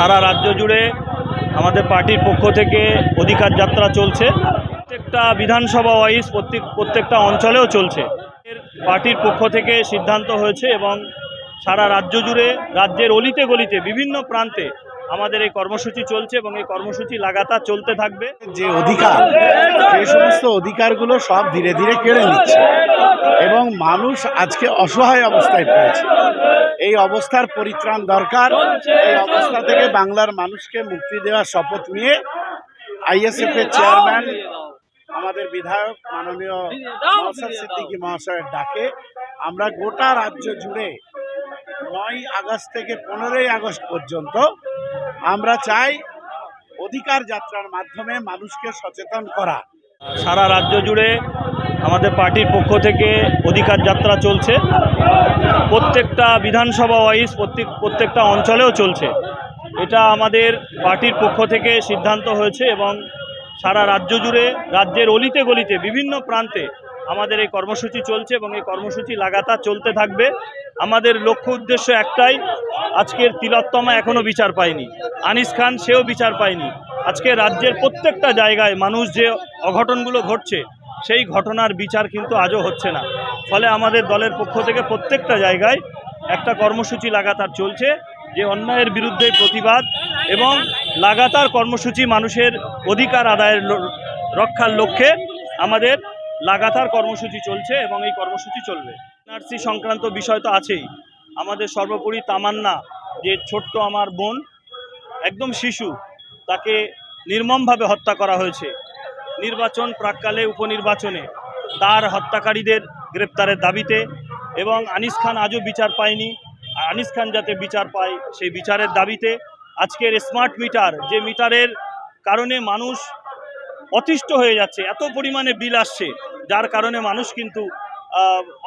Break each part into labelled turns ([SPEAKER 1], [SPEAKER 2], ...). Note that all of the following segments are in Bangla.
[SPEAKER 1] সারা রাজ্য জুড়ে আমাদের পার্টির পক্ষ থেকে অধিকার যাত্রা চলছে। প্রত্যেকটা বিধানসভা ওয়াইজ প্রত্যেক প্রত্যেকটা অঞ্চলেও চলছে। পার্টির পক্ষ থেকে সিদ্ধান্ত হয়েছে এবং সারা রাজ্য জুড়ে রাজ্যের অলিতে গলিতে বিভিন্ন প্রান্তে আমাদের এই কর্মসূচি চলছে এবং এই কর্মসূচি লাগাতার চলতে থাকবে।
[SPEAKER 2] যে অধিকার সেই সমস্ত অধিকারগুলো সব ধীরে ধীরে কেড়ে নিচ্ছে এবং মানুষ আজকে অসহায় অবস্থায় পড়েছে। এই অবস্থার পরিত্রাণ দরকার। এই অবস্থা থেকে বাংলার মানুষকে মুক্তি দেওয়ার শপথ নিয়ে আইএসএফ এর চেয়ারম্যান, আমাদের বিধায়ক মাননীয় নওশাদ সিদ্দিকী মহাশয়ের ডাকে আমরা গোটা রাজ্য জুড়ে নয় আগস্ট থেকে পনেরোই আগস্ট পর্যন্ত আমরা চাই অধিকার যাত্রার মাধ্যমে মানুষকে সচেতন করা।
[SPEAKER 1] সারা রাজ্য জুড়ে আমাদের পার্টির পক্ষ থেকে অধিকার যাত্রা চলছে। প্রত্যেকটা বিধানসভা ওয়াইজ প্রত্যেক, প্রত্যেকটা অঞ্চলেও চলছে। এটা আমাদের পার্টির পক্ষ থেকে সিদ্ধান্ত হয়েছে এবং সারা রাজ্য জুড়ে রাজ্যের অলিতে গলিতে বিভিন্ন প্রান্তে আমাদের এই কর্মসূচি চলছে এবং এই কর্মসূচি লাগাতার চলতে থাকবে। আমাদের লক্ষ্য উদ্দেশ্য একটাই, আজকের তিলোত্তমা এখনও বিচার পায়নি। আনিস খান সেও বিচার পায়নি। আজকে রাজ্যের প্রত্যেকটা জায়গায় মানুষ যে অঘটনগুলো ঘটছে, সেই ঘটনার বিচার কিন্তু আজও হচ্ছে না। ফলে আমাদের দলের পক্ষ থেকে প্রত্যেকটা জায়গায় একটা কর্মসূচি লাগাতার চলছে, যে অন্যায়ের বিরুদ্ধে প্রতিবাদ এবং লাগাতার কর্মসূচি মানুষের অধিকার আদায়ের রক্ষার লক্ষ্যে আমাদের লাগাতার কর্মসূচি চলছে এবং এই কর্মসূচি চলবে। এনআরসি সংক্রান্ত বিষয় তো আছেই। আমাদের সর্বোপরি তামান্না, যে ছোট্ট আমার বোন, একদম শিশু, তাকে নির্মমভাবে হত্যা করা হয়েছে। নির্বাচন প্রাককালে উপনির্বাচনে তার হত্যাকারীদের গ্রেপ্তারের দাবিতে এবং আনিস খান আজও বিচার পায়নি। আনিস খান যাতে বিচার পায় সেই বিচারের দাবিতে আজকের স্মার্ট মিটার যে মিটারের কারণে মানুষ অতিষ্ঠ হয়ে যাচ্ছে, এত পরিমাণে বিল আসছে, যার কারণে মানুষ কিন্তু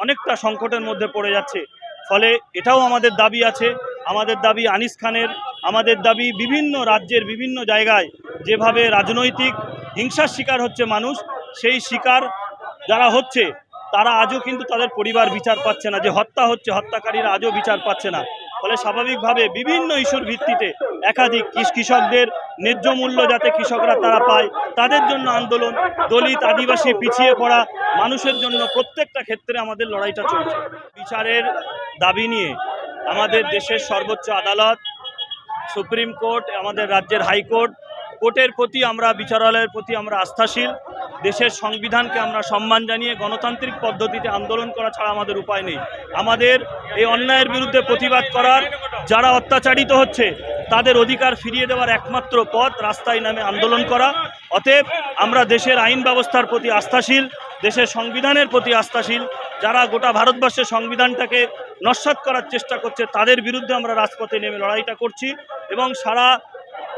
[SPEAKER 1] অনেকটা সংকটের মধ্যে পড়ে যাচ্ছে। ফলে এটাও আমাদের দাবি আছে, আমাদের দাবি আনিস খানের, আমাদের দাবি বিভিন্ন রাজ্যের বিভিন্ন জায়গায় যেভাবে রাজনৈতিক হিংসার শিকার হচ্ছে মানুষ, সেই শিকার যারা হচ্ছে, তারা আজও কিন্তু তাদের পরিবার বিচার পাচ্ছে না, যে হত্যা হচ্ছে, হত্যাকারীরা আজও বিচার পাচ্ছে না। ফলে স্বাভাবিকভাবে বিভিন্ন ইস্যুর ভিত্তিতে একাধিক কৃষকদের ন্যায্য মূল্য যাতে কৃষকরা তারা পায়, তাদের জন্য আন্দোলন, দলিত আদিবাসী পিছিয়ে পড়া মানুষের জন্য প্রত্যেকটা ক্ষেত্রে আমাদের লড়াইটা চলছে। বিচারের দাবি নিয়ে আমাদের দেশের সর্বোচ্চ আদালত, সুপ্রিম কোর্ট, আমাদের রাজ্যের হাইকোর্ট, কোর্টের প্রতি আমরা, বিচারালয়ের প্রতি আমরা আস্থাশীল। দেশের সংবিধানকে আমরা সম্মান জানিয়ে গণতান্ত্রিক পদ্ধতিতে আন্দোলন করা ছাড়া আমাদের উপায় নেই। আমাদের এই অন্যায়ের বিরুদ্ধে প্রতিবাদ করার যারা অত্যাচারিত হচ্ছে তাদের অধিকার ফিরিয়ে দেওয়ার একমাত্র পথ রাস্তায় নামে আন্দোলন করা। অতএব আমরা দেশের আইন ব্যবস্থার প্রতি আস্থাশীল, দেশের সংবিধানের প্রতি আস্থাশীল, যারা গোটা ভারতবর্ষের সংবিধানটাকে নস্বাত করার চেষ্টা করছে, তাদের বিরুদ্ধে আমরা রাজপথে নেমে লড়াইটা করছি এবং সারা,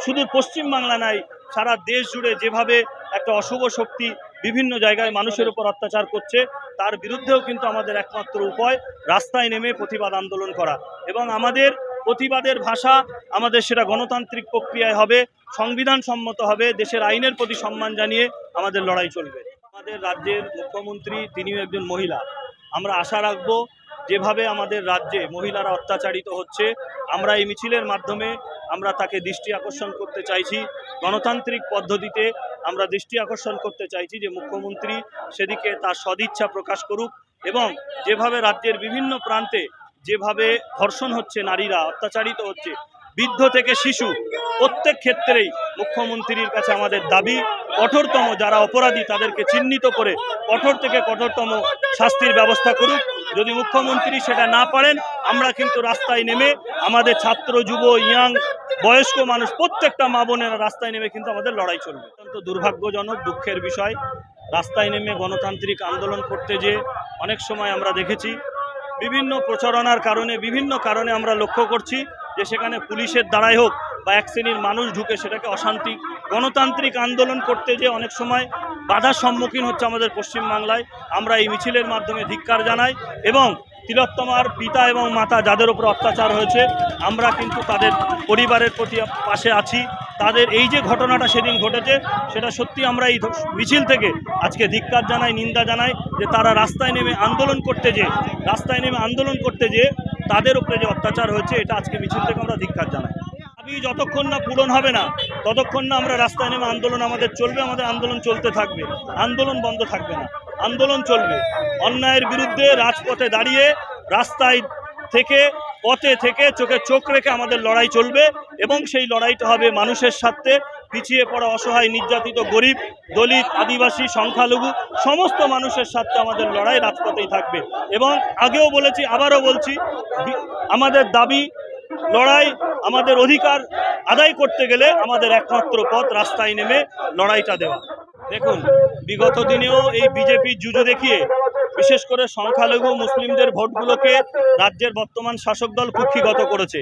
[SPEAKER 1] শুধু পশ্চিম বাংলা নাই সারা দেশ জুড়ে যেভাবে একটা অশুভ শক্তি বিভিন্ন জায়গায় মানুষের উপর অত্যাচার করছে, তার বিরুদ্ধেও কিন্তু আমাদের একমাত্র উপায় রাস্তায় নেমে প্রতিবাদ আন্দোলন করা। এবং আমাদের প্রতিবাদের ভাষা আমাদের সেটা গণতান্ত্রিক প্রক্রিয়ায় হবে সংবিধান সম্মত হবে, দেশের আইনের প্রতি সম্মান জানিয়ে আমাদের লড়াই চলবে। আমাদের রাজ্যের মুখ্যমন্ত্রী তিনিও একজন মহিলা। আমরা আশা রাখব যেভাবে আমাদের রাজ্যে মহিলারা অত্যাচারিত হচ্ছে, আমরা এই মিছিলের মাধ্যমে আমরা তাকে দৃষ্টি আকর্ষণ করতে চাইছি। গণতান্ত্রিক পদ্ধতিতে আমরা দৃষ্টি আকর্ষণ করতে চাইছি যে মুখ্যমন্ত্রী সেদিকে তার সদিচ্ছা প্রকাশ করুক এবং যেভাবে রাজ্যের বিভিন্ন প্রান্তে যেভাবে ধর্ষণ হচ্ছে নারীরা, অত্যাচারিত হচ্ছে, বৃদ্ধ থেকে শিশু, প্রত্যেক ক্ষেত্রেই মুখ্যমন্ত্রীর কাছে আমাদের দাবি, কঠোরতম যারা অপরাধী তাদেরকে চিহ্নিত করে কঠোর থেকে কঠোরতম শাস্তির ব্যবস্থা করুক। যদি মুখ্যমন্ত্রী সেটা না পারেন, আমরা কিন্তু রাস্তায় নেমে আমাদের ছাত্র, যুব, ইয়াং, বয়স্ক মানুষ, প্রত্যেকটা মা বোনেরা রাস্তায় নেমে কিন্তু আমাদের লড়াই চলবে। অত্যন্ত দুর্ভাগ্যজনক, দুঃখের বিষয়। রাস্তায় নেমে গণতান্ত্রিক আন্দোলন করতে যে অনেক সময় আমরা দেখেছি বিভিন্ন প্রচারণার কারণে, বিভিন্ন কারণে আমরা লক্ষ্য করছি যে সেখানে পুলিশের দ্বারাই হোক বা এক শ্রেণির মানুষ ঢুকে সেটাকে অশান্তি, গণতান্ত্রিক আন্দোলন করতে যে অনেক সময় বাধার সম্মুখীন হচ্ছে আমাদের পশ্চিমবাংলায়, আমরা এই মিছিলের মাধ্যমে ধিক্কার জানাই এবং তিলোত্তমার পিতা এবং মাতা যাদের উপর অত্যাচার হয়েছে, আমরা কিন্তু তাদের পরিবারের প্রতি পাশে আছি। তাদের এই যে ঘটনাটা সেদিন ঘটেছে, সেটা সত্যি আমরা এই মিছিল থেকে আজকে ধিক্কার জানাই, নিন্দা জানাই যে তারা রাস্তায় নেমে আন্দোলন করতে যে, রাস্তায় নেমে আন্দোলন করতে যে তাদের উপরে যে অত্যাচার হয়েছে, এটা আজকে মিছিল থেকে আমরা ধিক্কার জানাই। দাবি যতক্ষণ না পূরণ হবে না, ততক্ষণ না আমরা রাস্তায় নেমে আন্দোলন আমাদের চলবে, আমাদের আন্দোলন চলতে থাকবে। আন্দোলন বন্ধ থাকবে না, আন্দোলন চলবে। অন্যায়ের বিরুদ্ধে রাজপথে দাঁড়িয়ে রাস্তায় থেকে পথে থেকে চোখে চোখ রেখে আমাদের লড়াই চলবে এবং সেই লড়াইটা হবে মানুষের স্বার্থে। পিছিয়ে পড়া অসহায়, নির্যাতিত, গরিব, দলিত, আদিবাসী, সংখ্যালঘু, সমস্ত মানুষের স্বার্থে আমাদের লড়াই রাজপথেই থাকবে। এবং আগেও বলেছি, আবারও বলছি আমাদের দাবি, লড়াই আমাদের অধিকার আদায় করতে গেলে আমাদের একমাত্র পথ রাস্তায় নেমে লড়াইটা দেওয়া। দেখুন, বিগত দিনেও এই বিজেপি জুজো দেখিয়ে বিশেষ করে সংখ্যালঘু মুসলিমদের ভোটগুলোকে রাজ্যের বর্তমান শাসক দল কুক্ষিগত করেছে।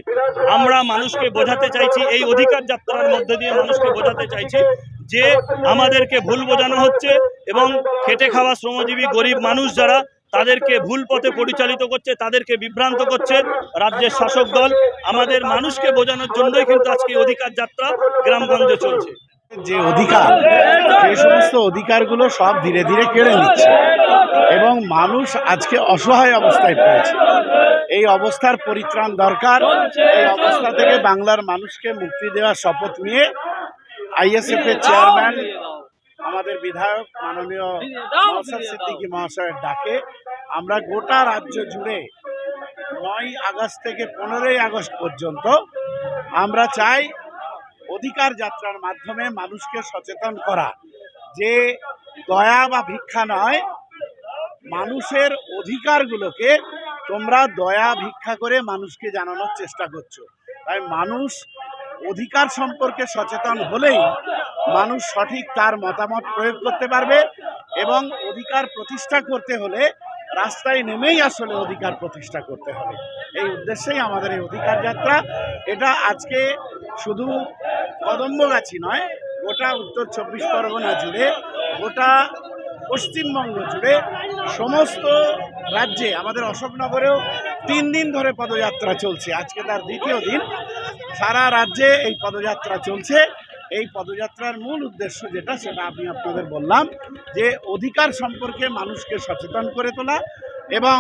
[SPEAKER 1] আমরা মানুষকে বোঝাতে চাইছি, এই অধিকার যাত্রার মধ্যে দিয়ে মানুষকে বোঝাতে চাইছি যে আমাদেরকে ভুল বোঝানো হচ্ছে এবং খেটে খাওয়া শ্রমজীবী গরিব মানুষ যারা তাদেরকে ভুল পথে পরিচালিত করছে, তাদেরকে বিভ্রান্ত করছে রাজ্যের শাসক দল। আমাদের মানুষকে বোঝানোর জন্যই কিন্তু আজকে অধিকার যাত্রা গ্রামগঞ্জে চলছে।
[SPEAKER 2] যে অধিকার সেই সমস্ত অধিকারগুলো সব ধীরে ধীরে কেড়ে নিচ্ছে এবং মানুষ আজকে অসহায় অবস্থায় পড়েছে। এই অবস্থার পরিত্রাণ দরকার। এই অবস্থা থেকে বাংলার মানুষকে মুক্তি দেওয়ার শপথ নিয়ে আইএসএফ এর চেয়ারম্যান, আমাদের বিধায়ক মাননীয় সিদ্দিকী মহাশয়ের ডাকে আমরা গোটা রাজ্য জুড়ে নয় আগস্ট থেকে পনেরোই আগস্ট পর্যন্ত আমরা চাই অধিকার যাত্রার মাধ্যমে মানুষকে সচেতন করা। যে দয়া বা ভিক্ষা নয়, মানুষের অধিকারগুলোকে তোমরা দয়া, ভিক্ষা করে মানুষকে জানানোর চেষ্টা করছ। তাই মানুষ অধিকার সম্পর্কে সচেতন হলেই মানুষ সঠিক তার মতামত প্রয়োগ করতে পারবে এবং অধিকার প্রতিষ্ঠা করতে হলে রাস্তায় নেমেই আসলে অধিকার প্রতিষ্ঠা করতে হবে। এই উদ্দেশ্যেই আমাদের এই অধিকার যাত্রা। এটা আজকে শুধু কদম্বগাছি নয়, গোটা উত্তর চব্বিশ পরগনা জুড়ে, গোটা পশ্চিমবঙ্গ জুড়ে সমস্ত রাজ্যে, আমাদের অশোকনগরেও তিন দিন ধরে পদযাত্রা চলছে। আজকে তার দ্বিতীয় দিন। সারা রাজ্যে এই পদযাত্রা চলছে। এই পদযাত্রার মূল উদ্দেশ্য যেটা, সেটা আমি আপনাদের বললাম যে অধিকার সম্পর্কে মানুষকে সচেতন করে তোলা এবং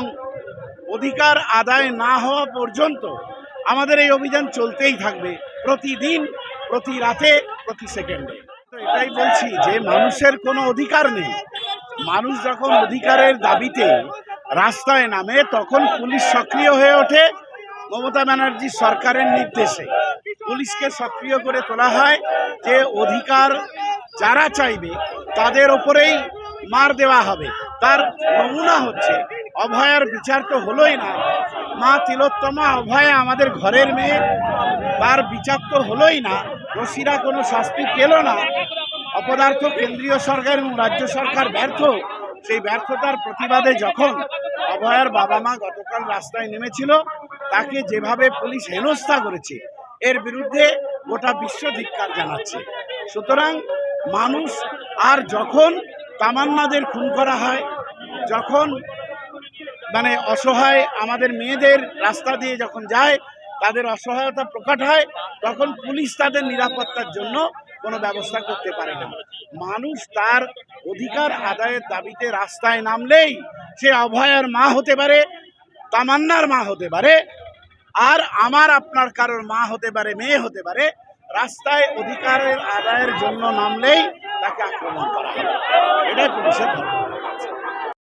[SPEAKER 2] অধিকার আদায় না হওয়া পর্যন্ত আমাদের এই অভিযান চলতেই থাকবে। প্রতিদিন প্রতি রাতে, প্রতি সেকেন্ডে। তো এটাই বলছি যে মানুষের কোনো অধিকার নেই। মানুষ যখন অধিকারের দাবিতে রাস্তায় নামে, তখন পুলিশ সক্রিয় হয়ে ওঠে মমতা ব্যানার্জি সরকারের নির্দেশে। পুলিশকে সক্রিয় করে তোলা হয় যে অধিকার যারা চাইবে, তাদের ওপরেই মার দেওয়া হবে। তার নমুনা হচ্ছে অভয়ার বিচার তো হলোই না। মা তিলোত্তমা, অভয়া আমাদের ঘরের মেয়ে। তার বিচার তো হলোই না। দোষীরা কোনো শাস্তি পেল না। অপদার্থ কেন্দ্রীয় সরকার এবং রাজ্য সরকার ব্যর্থ। সেই ব্যর্থতার প্রতিবাদে যখন অভয়ার বাবা মা গতকাল রাস্তায় নেমেছিল, তাকে যেভাবে পুলিশ হেনস্থা করেছে, এর বিরুদ্ধে গোটা বিশ্ব ধিক্কার জানাচ্ছে। সুতরাং মানুষ আর যখন তামান্নাদের খুন করা হয়, যখন মানে অসহায় আমাদের মেয়েদের রাস্তা দিয়ে যখন যায়, তাদের অসহায়তা প্রকাট হয়, তখন পুলিশ তাদের নিরাপত্তার জন্য কোনো ব্যবস্থা করতে পারে না। মানুষ তার অধিকার আদায়ের দাবিতে রাস্তায় নামলেই সে অভয়ার মা হতে পারে, তামান্নার মা হতে পারে, আর আমার আপনার কারোর মা হতে পারে, মেয়ে হতে পারে, রাস্তায় অধিকারের আদায়ের জন্য নামলেই তাকে আক্রমণ করা হবে এটাই পুলিশের ধর্ম।